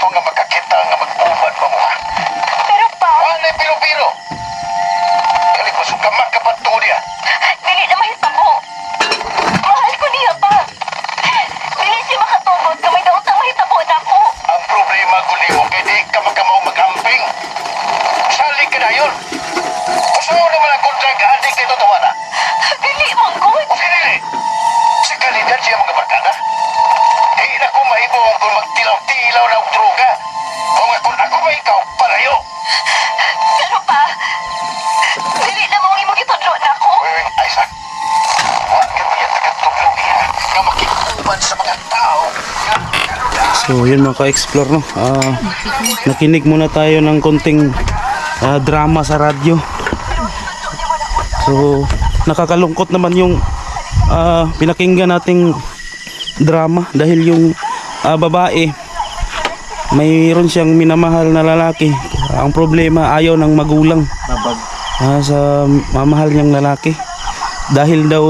pongan So yun mga ka-explore no. Ah, nakinig muna tayo ng konting ah, drama sa radyo. So nakakalungkot naman yung ah, pinakinggan nating drama dahil yung ah, babae mayroon siyang minamahal na lalaki. Ang problema ayaw ng magulang ah, sa mamahal niyang lalaki. Dahil daw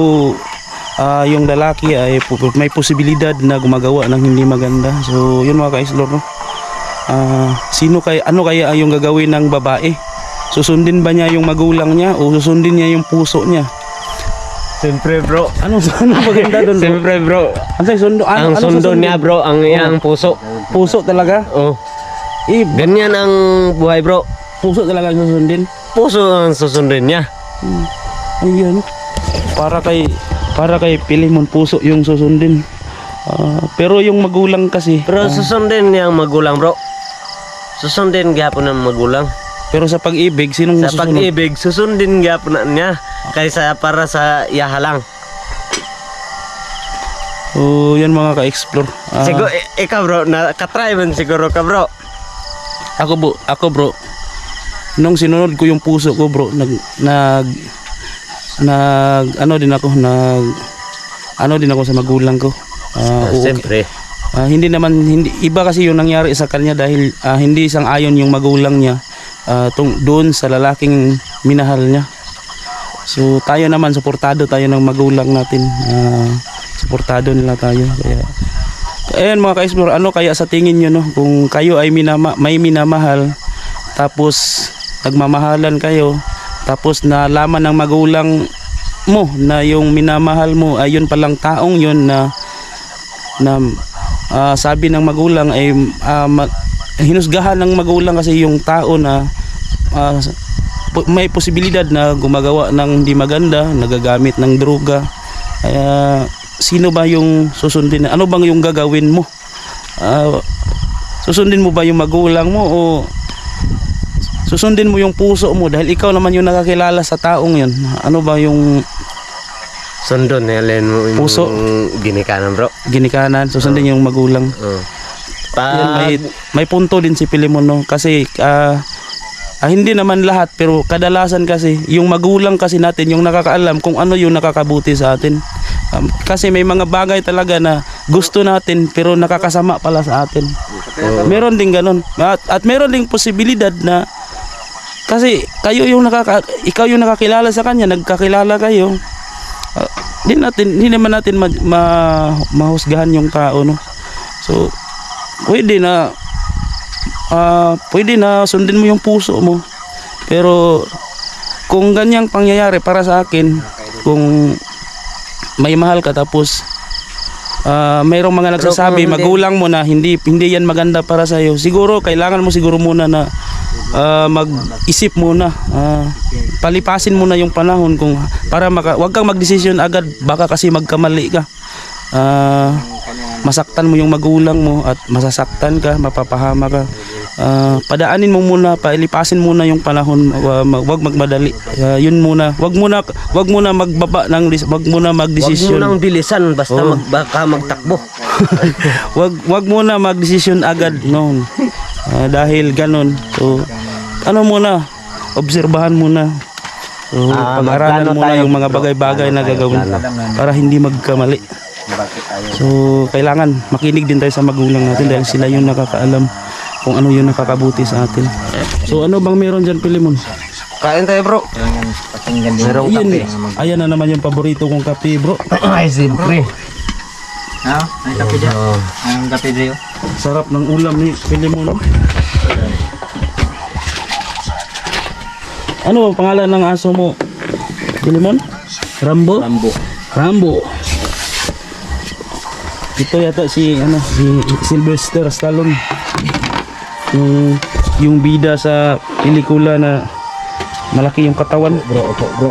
ah, yung lalaki ay may posibilidad na gumagawa ng hindi maganda. So, yun mga ka-explore, no? Ah, sino kaya ano kaya yung gagawin ng babae? Susundin ba niya yung magulang niya o susundin niya yung puso niya? Siyempre bro. Ano ano maganda doon? Siyempre bro. Ano sundo? Ano, Ang ano sundo susundin? niya bro, ang iyang puso. Puso talaga? Oh. Eh, Ganyan ang buhay bro. puso talaga susundin. Puso ang susundin niya. Ayun. Para kay para kay Pilimon puso yung susundin. Ah, pero yung magulang kasi Pero susundin niya ang magulang bro. Susundin gyapon ng magulang. pero sa pag-ibig sinong Sa masusunod? pag-ibig, susundin gyapon na niya. Kaysa para sa iyaha lang. So, yan mga ka-explore. Ah, Siguro, ikaw bro, nakatry man siguro ka bro. ako bro, ako bro. Nung sinunod ko yung puso ko bro, nag nag nag ano din ako, nag ano din ako sa magulang ko. Ah, oo, Siyempre. Ah, hindi naman hindi iba kasi yung nangyari sa kanya dahil ah, hindi sang ayon yung magulang niya ah, tung, doon sa lalaking minahal niya. So tayo naman suportado tayo ng magulang natin. Ah, suportado nila tayo kaya Ayan mga ka-explore, ano kaya sa tingin nyo no? Kung kayo ay minama, may minamahal tapos nagmamahalan kayo tapos nalaman ng magulang mo na yung minamahal mo ay yun palang taong yun na na ah, sabi ng magulang ay ah, ma- hinusgahan ng magulang kasi yung tao na po- may posibilidad na gumagawa ng hindi maganda, nagagamit ng droga. Kaya sino ba yung susundin? Ano bang yung gagawin mo? Ah, susundin mo ba yung magulang mo o susundin mo yung puso mo dahil ikaw naman yung nakakilala sa taong yun. Ano ba yung Sundon, nilin mo yung Puso. ginikanan bro. ginikanan? Susundin yung magulang. Oh. Yan, may, Pag, may punto din si Pilimon no kasi ah, ah, hindi naman lahat pero kadalasan kasi yung magulang kasi natin yung nakakaalam kung ano yung nakakabuti sa atin Um, kasi may mga bagay talaga na gusto natin pero nakakasama pala sa atin meron din ganun at, at meron ding posibilidad na kasi kayo yung nakaka ikaw yung nakakilala sa kanya nagkakilala kayo. Di natin hindi naman natin ma, ma- mahusgahan yung tao no? So pwede na ah pwede na sundin mo yung puso mo. Pero kung ganyang pangyayari para sa akin kung may mahal ka tapos ah mayroong mga nagsasabi magulang mo na hindi hindi yan maganda para sa iyo siguro kailangan mo siguro muna na ah, mag-isip muna ah, palipasin muna yung panahon kung para maka, wag kang magdesisyon agad baka kasi magkamali ka Ah, masaktan mo yung magulang mo at masasaktan ka, mapapahama ka. Ah, padaanin mo muna, pailipasin muna yung panahon, wag magmadali. Ah, yun muna. Wag muna wag muna magbaba ng wag muna magdesisyon. nang bilisan basta Oo. mag, baka magtakbo. wag wag muna magdesisyon agad noon. Ah, dahil ganun. So ano muna, obserbahan muna. So, Ah, pag-aralan muna tayo, yung mga bagay-bagay na gagawin para hindi magkamali. So, kailangan makinig din tayo sa magulang natin dahil sila yung nakakaalam kung ano yung nakakabuti sa atin. So, ano bang meron dyan, Pilimon? Kain tayo bro. Ayan, ayan na naman yung paborito kong kape, bro. Ay, siyempre. Ha? May kape dyan. Ang kape dyan. Sarap ng ulam ni Pilimon. Ano ang pangalan ng aso mo? Pilimon? Rambo? Lambo. Rambo. Ito yata si ano si Sylvester Stallone. Yung yung bida sa pelikula na malaki yung katawan. Bro, bro, bro.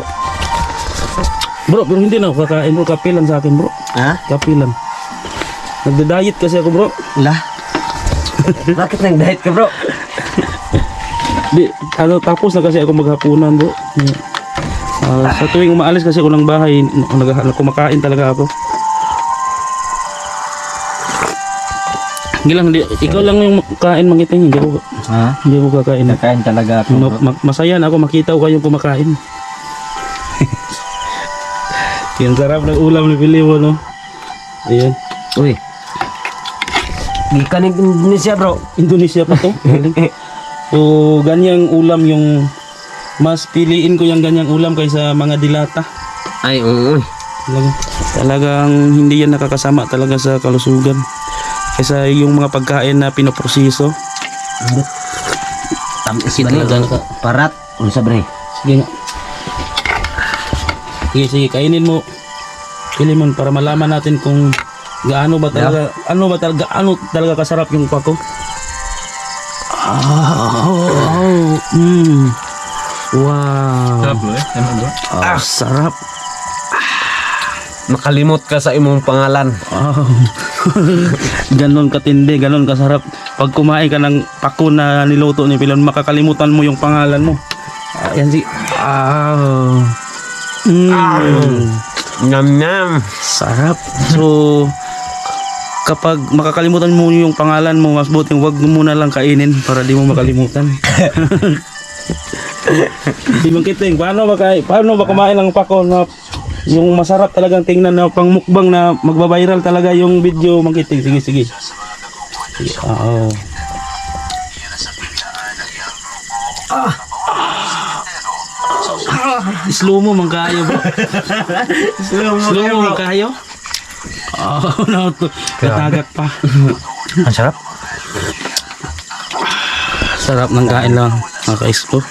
Bro, pero hindi na kakain bro. Kape lang sa akin bro. Ha? Kape lang. Nagda-diet kasi ako bro. La. Bakit nang diet ka bro? Di, ano, tapos na kasi ako maghapunan bro. Ah, sa tuwing umaalis kasi ako ng bahay, kumakain talaga ako. Hindi lang, hindi, ikaw lang yung kain mangiting, hindi ko, Ha? hindi ko kakain. Nakain talaga ako. Ma- ma- masaya na ako makita ko kayong kumakain. Yan sarap ng ulam ni Piliwo, no? Ayan. Uy. Gikan Indonesia bro. Indonesia pa to. So, ganyang ulam yung mas piliin ko yung ganyang ulam kaysa mga dilata. Ay, oo. Talagang, talagang hindi yan nakakasama talaga sa kalusugan. Kaysa yung mga pagkain na pinoproseso. Tamis ba ni? Parat. Unsa bre? Sige nga. Sige, sige, kainin mo. Kilimon para malaman natin kung gaano ba talaga, ano ba talaga, ano talaga kasarap yung pako. Ah, oh, oh, mm. Wow. bro eh. Ano bro? Ah, sarap. Makalimot ka sa imong pangalan. Wow. ganon katindi, ganon kasarap. Pag kumain ka ng pako na niluto ni Pilon, makakalimutan mo yung pangalan mo. Ayan si... Ah. Mm. Nyam nyam. Sarap. So, kapag makakalimutan mo yung pangalan mo, mas buting wag mo muna lang kainin para di mo makalimutan. Di bang kiting, paano ba kay, paano ba kumain ng pako na yung masarap talagang tingnan na pang mukbang na magbabiral talaga yung video mangkiting. Sige, sige. Sige, Oo. Ah. Slow mo man kayo. Slow mo man kayo. Oh, no, to. Katagak pa. Ang sarap. Sarap ng kain lang, mga ka-explore.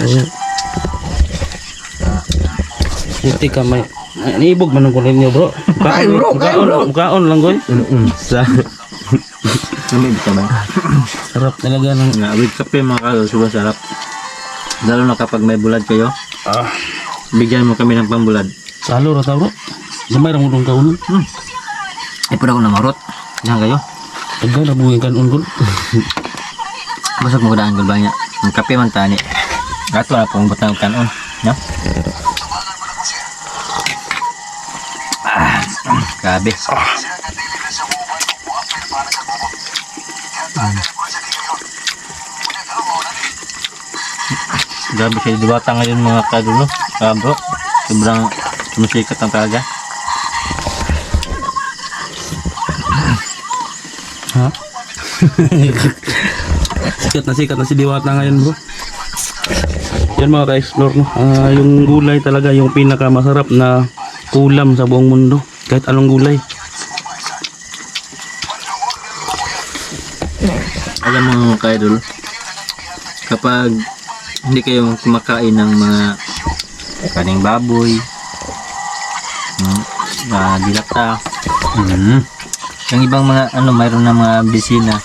Ayun. Buti ka may... Naibog man ang kunin niyo bro. Kaon, bro, kaon, kaon lang goy. Sa Lamig ka ba? Sarap talaga ng... Nga, with kape mga kalo, sobrang sarap. Lalo na kapag may bulad kayo, Ah, bigyan mo kami ng pambulad. Salo ra ta bro. Gamay ra mo dong kaunon. Eh, pura ko na marot. Diyan kayo. Tagal na buhay kan ungol. Basag mo daan gulbanya. Ang kape man tani. Gato na pong butang kanon. No? Ah, grabe. Grabe kayo dibata ngayon mga kadulo. Ah, bro. Sobrang sumisikat ang talaga. Ha? sikat na sikat na si Diwata ngayon bro. Yan mga ka-explore no. Ah, yung gulay talaga yung pinakamasarap na ulam sa buong mundo. Kahit anong gulay. alam mo mga kaidol kapag hindi kayo kumakain ng mga kaning baboy uh, dilata Mm. yung ibang mga ano mayroon na mga bisina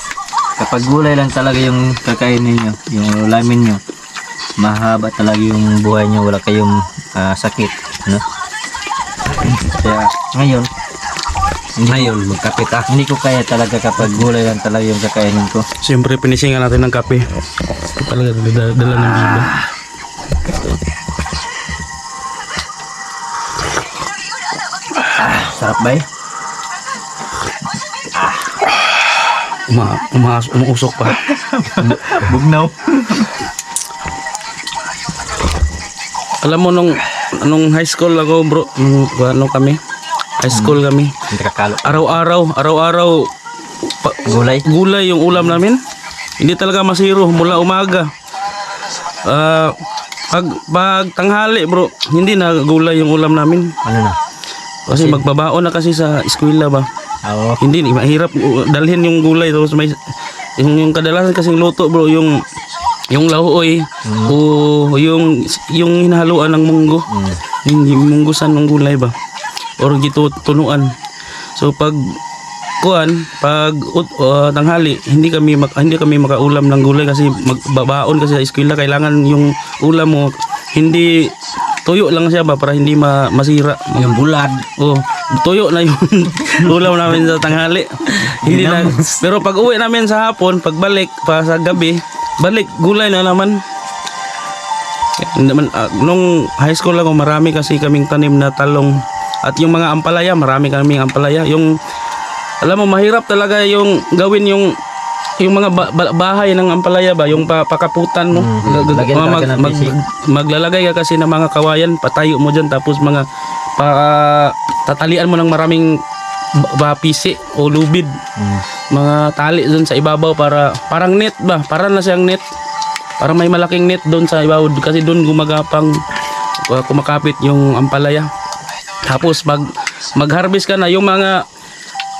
kapag gulay lang talaga yung kakainin nyo yung ulamin nyo mahaba talaga yung buhay nyo wala kayong ah, sakit no? kaya ngayon Ngayon, magkapit ah. Hindi ko kaya talaga kapag gulay lang talaga yung kakainin ko. Siyempre, pinisingan natin ng kape. Talaga dala, dala ng biba. Sarap ba eh? Uma, umaas, umuusok pa. Bugnaw. Alam mo, nung, nung high school ako, bro, nung, ano kami, high school kami, araw-araw, araw-araw, pa- Gulay? gulay yung ulam namin. Hindi talaga masiro mula umaga. Ah, pag, pag tanghali, bro, hindi na gulay yung ulam namin. Ano na? Kasi magbabaon na kasi sa eskwela ba. Oo. Hindi, mahirap uh, dalhin yung gulay tapos may yung, yung kadalasan kasing luto bro yung yung lahoy o yung yung hinahaluan ng munggo. Yung, yung munggusan ng gulay ba? Or gito tunuan. So pag kuan pag uh, tanghali hindi kami mak, hindi kami makaulam ng gulay kasi magbabaon kasi sa eskwela kailangan yung ulam mo hindi tuyo lang siya ba para hindi ma, masira Yung bulad. Oh, tuyo na yung ulam namin sa tanghali. Hindi na. Pero pag uwi namin sa hapon, pagbalik pa sa gabi, balik gulay na naman. Naman, ah, nung high school ako, marami kasi kaming tanim na talong. At yung mga ampalaya, marami kaming ampalaya. Yung, alam mo, mahirap talaga yung gawin yung yung mga ba- ba- bahay ng ampalaya ba, yung pa- pakaputan mo. Mm-hmm. Lagyan ng mag- basic. maglalagay ka kasi ng mga kawayan, patayo mo dyan, tapos mga pa, tatalian mo ng maraming ba, pisi o lubid. Mm. Mga tali dun sa ibabaw para parang net ba? Para na siyang net. Para may malaking net doon sa ibabaw kasi doon gumagapang uh, kumakapit yung ampalaya. Tapos pag mag-harvest ka na yung mga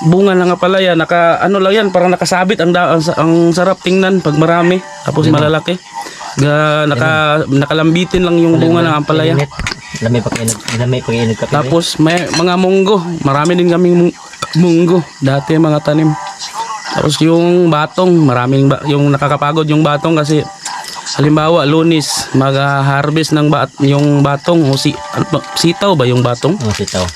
bunga ng ampalaya naka ano lang yan parang nakasabit ang, ang, ang sarap tingnan pag marami tapos malalaki. Ga, naka nakalambitin lang yung bunga ng ampalaya. Init. Lamay pa kainag. Lamay pa kainag kape. Tapos may mga munggo. Marami din kaming mung- munggo. Dati mga tanim. Tapos yung batong, maraming ba, yung nakakapagod yung batong kasi halimbawa lunis mag-harvest ng bat, yung batong o si, ano sitaw ba yung batong? Oh, sitaw.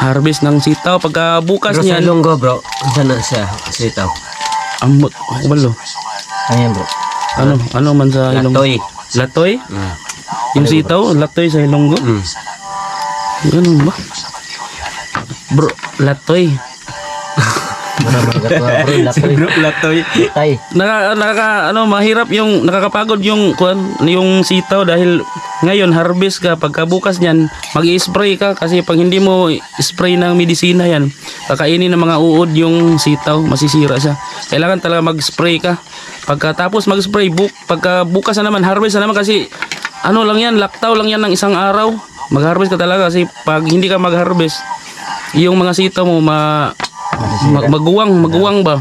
Harvest ng sitaw pagka bukas Pero sa niyan. lunggo bro, saan na siya? Sitaw. Amot, walo. Ano yan bro? Ano, ano man sa ilong? Latoy. Latoy? Mm. Yung sitaw, latoy sa ilonggo? Mm. Ganun ba? Bro, latoy. Marami gatwa bro. Latoy. latoy. Tay. Naka, naka ano mahirap yung nakakapagod yung kuan yung sitaw dahil ngayon harvest ka pagkabukas niyan mag-spray ka kasi pag hindi mo spray ng medisina yan kakainin ng mga uod yung sitaw masisira siya kailangan talaga mag-spray ka pagkatapos mag-spray buk pagkabukas na naman harvest na naman kasi ano lang yan laktaw lang yan ng isang araw mag-harvest ka talaga kasi pag hindi ka mag-harvest yung mga sitaw mo ma Mag- maguwang, maguwang ba?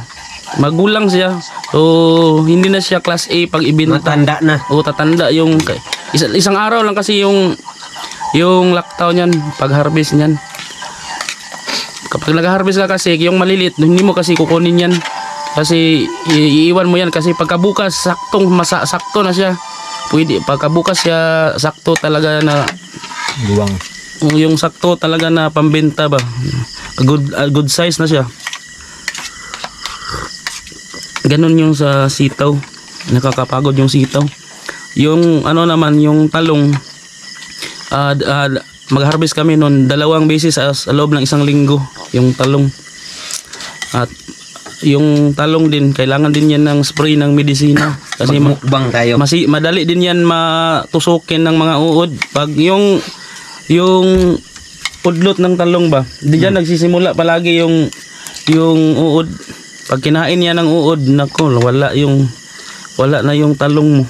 Magulang siya. So, hindi na siya class A pag ibinta. Matanda na. O tatanda yung isa, isang araw lang kasi yung yung laktaw niyan pag harvest niyan. Kapag nag-harvest ka kasi yung malilit, hindi mo kasi kukunin yan. Kasi iiwan mo yan kasi pagkabukas saktong masa, sakto na siya. Pwede pagkabukas siya sakto talaga na Buwang. Yung sakto talaga na pambenta ba a good a good size na siya. Ganun yung sa sitaw. Nakakapagod yung sitaw. Yung ano naman yung talong ah ah, mag-harvest kami noon dalawang beses sa, sa loob ng isang linggo yung talong. At yung talong din kailangan din yan ng spray ng medisina. Kasi ma- Magmukbang tayo. Masi, madali din yan matusukin ng mga uod. Pag yung yung udlot ng talong ba, di dyan nagsisimula palagi yung yung uod. Pag kinain niya ng uod, nako, wala yung wala na yung talong mo.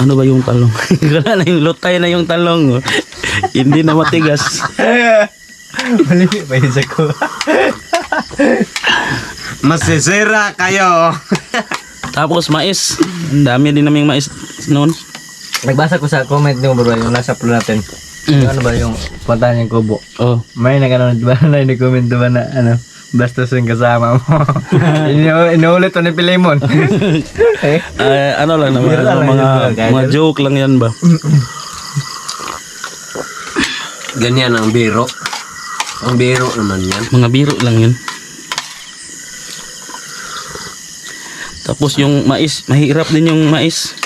Ano ba yung talong? wala na yung lutay na yung talong. Hindi na matigas. Mali pa yun sa ko. Masisira kayo. Tapos mais. Ang dami din naming mais noon. Nagbasa ko sa comment niyo bro, yung nasa upload natin. Mm. Yung ano ba yung puntahan yung kubo? Oh. May nag-ano, di ba na nag-comment ba na ano, basta yung kasama mo. Inu- Inuulit to ni Pilemon. eh? Ay, ano lang naman, ano, lang mga, yun, mga joke lang yan ba? Ganyan ang biro. Ang biro naman yan. Mga biro lang yun. Tapos yung mais, mahirap din yung mais.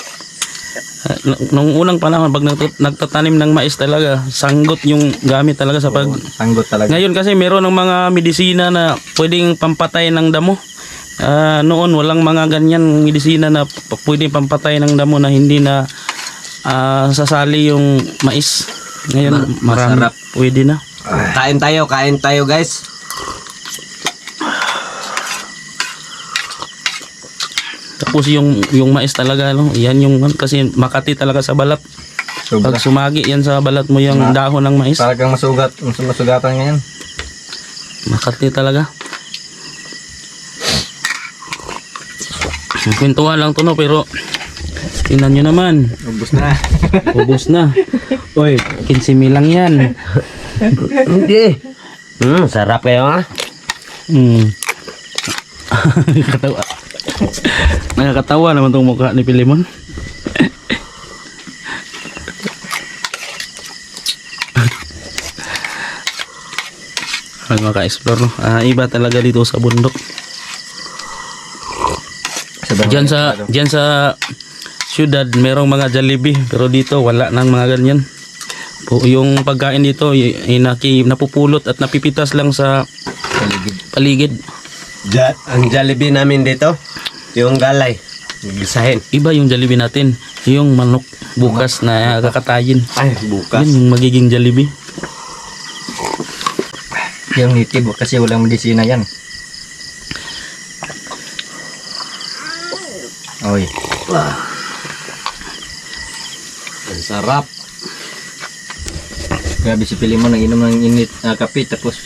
Ah, Nung unang panahon, pag nagtat- nagtatanim ng mais talaga, sanggot yung gamit talaga sa pag... Sanggot talaga. Ngayon kasi meron ng mga medisina na pwedeng pampatay ng damo. Ah, noon walang mga ganyan medisina na pwedeng pampatay ng damo na hindi na ah, sasali yung mais. Ngayon marami masarap. pwede na. Kain tayo, kain tayo guys. Tapos yung yung mais talaga no, yan yung kasi makati talaga sa balat. Sobra. Pag sumagi yan sa balat mo yung dahon ng mais, Talagang masugat, mas masugatan ngayon. makati talaga. Kwentuhan lang to no pero tingnan nyo naman, Ubus na. ubos na. Oy, 15 mil lang yan. Hindi. Hmm, sarap kayo ha. Hmm. Nakakatawa. Nakakatawa naman tong mukha ni Pilimon. Ay, mga ka-explore, no? Ah, iba talaga dito sa bundok. Diyan sa, diyan sa syudad, merong mga Jollibee, pero dito wala nang mga ganyan. Po, yung pagkain dito, y- y- naki, napupulot at napipitas lang sa paligid. Ja, ang Jollibee namin dito, yung galay. Gisahin. Iba yung Jollibee natin, yung manok bukas na kakatayin. Ay, bukas. Yan yung magiging Jollibee. Yung native kasi walang medisina yan. Oy. Ang sarap. Grabe si Pilimon nang inom ng init na kape tapos.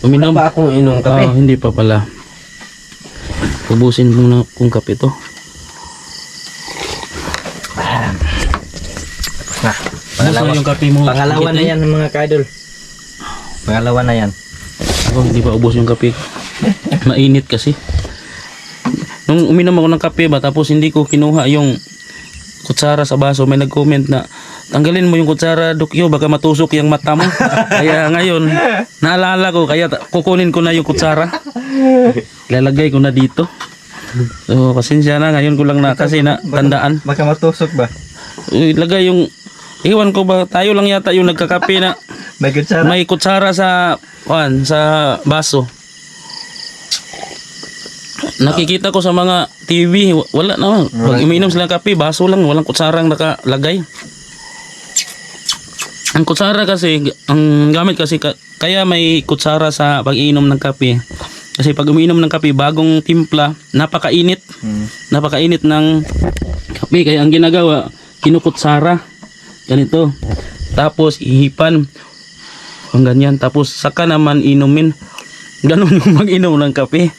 Uminom. Pa akong inong kape. Ah, hindi pa pala. Ubusin muna kung kape to. Na. Pangalawa yung kape mo. Pangalawa na yan mga kaidol. Pangalawa na yan. Ako hindi pa ubos yung kape. Mainit kasi. Nung uminom ako ng kape ba tapos hindi ko kinuha yung kutsara sa baso may nag-comment na tanggalin mo yung kutsara Dukyo baka matusok yung mata mo. kaya ngayon naalala ko kaya kukunin ko na yung kutsara. Lalagay ko na dito. So pasensya na ngayon ko lang na kasi na tandaan. Baka matusok ba? Ilagay yung Iwan ko ba tayo lang yata yung nagkakape na May kutsara. may kutsara sa kuan sa baso. Nakikita ko sa mga TV, wa- wala naman. Pag umiinom sila ng kape, baso lang, walang kutsarang nakalagay. Ang kutsara kasi, ang gamit kasi, ka- kaya may kutsara sa pag-iinom ng kape. Kasi pag umiinom ng kape, bagong timpla, napakainit. Hmm. Napakainit ng kape. Kaya ang ginagawa, kinukutsara. Ganito. Tapos, ihipan. Ang ganyan. Tapos, saka naman inumin. Ganon yung mag-inom ng kape.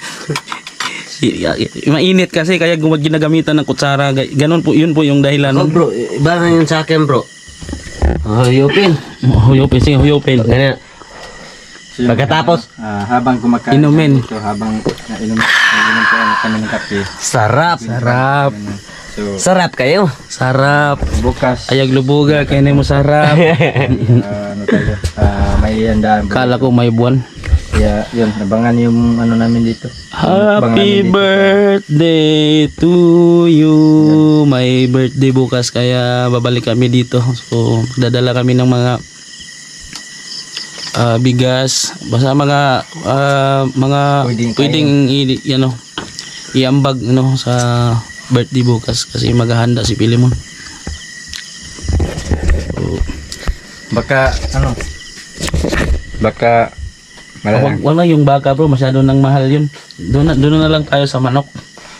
Mainit kasi kaya gumag ginagamitan ng kutsara. Ga- Ganon po, yun po yung dahilan. Oh bro, iba na yun sa akin bro. Oh, yupin. Huyopin, sige, huyopin. Ganyan. Pagkatapos, Ah, habang kumakain Inumin. ito, habang nainom nainom ko kami ng kape. sarap. Sarap. So, Sarap kayo. Sarap. bukas Ayag lubuga, kaya na mo sarap. ah, ano tayo? Ah, may handaan. Kala ko may buwan. Kaya yun, abangan yung ano namin dito. Happy birthday to you. May birthday bukas kaya babalik kami dito. So, dadala kami ng mga ah, bigas, basta mga ah, mga Pwedeng pwedeng, i, ano, iambag no sa birthday bukas kasi maghahanda si Pilimon. So, Baka ano? Baka wag na yung baka bro, masyado nang mahal yun. Doon na, doon na lang tayo sa manok.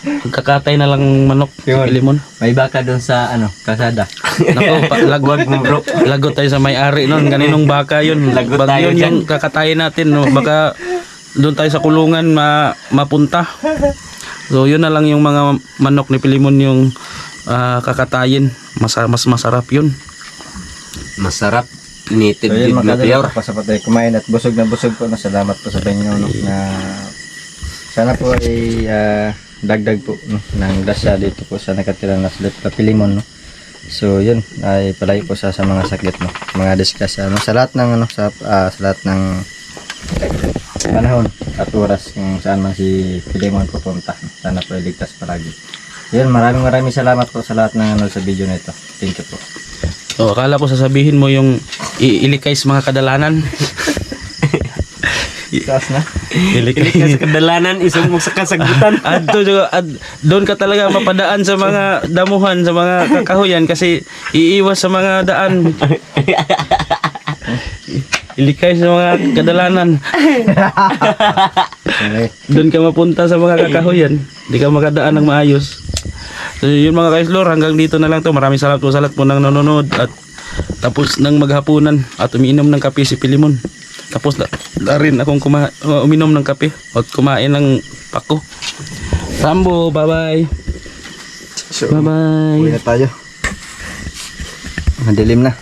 Kakatay na lang manok Yun. Pilimon. May baka doon sa ano, kasada. Nako, pa, lagwag mo bro. Lagot tayo sa may-ari nun. Ganinong baka yun. Lagot Bag tayo yun dyan. yung kakatayin natin. No? Baka doon tayo sa kulungan ma, mapunta. So yun na lang yung mga manok ni Pilimon yung ah, kakatayin. Mas, mas masarap yun. Masarap. Native So yun na pure. kadol, pasapatay kumain at busog na busog po na salamat po sa inyo no, na sana po ay ah, dagdag po no, ng grasya dito po sa nakatira na sa Pilimon no. So yun, ay palay po sa, sa mga sakit mo. Mga discuss ano sa lahat ng ano sa ah, sa lahat ng panahon at oras kung saan man si Filemon pupunta. Sana po ay ligtas palagi. Yun, maraming maraming salamat po sa lahat ng ano sa video na ito. Thank you po. Oh, akala ko sasabihin mo yung ilikay sa mga kadalanan. Taas na. ilikay. kadalanan isang mo sa kasagutan. Adto ad, doon ka talaga mapadaan sa mga damuhan, sa mga kakahuyan kasi iiwas sa mga daan. Ilikay sa mga kadalanan. Doon ka mapunta sa mga kakahuyan. Hindi ka makadaan ng maayos. So yun mga kaislor, hanggang dito na lang to. Maraming salamat po sa lahat po ng nanonood at tapos ng maghapunan at umiinom ng kape si Pilimon. Tapos na, na rin akong kuma, uminom ng kape at kumain ng pako. Rambo, bye-bye. So, Bye-bye. uwi na tayo. Madilim na.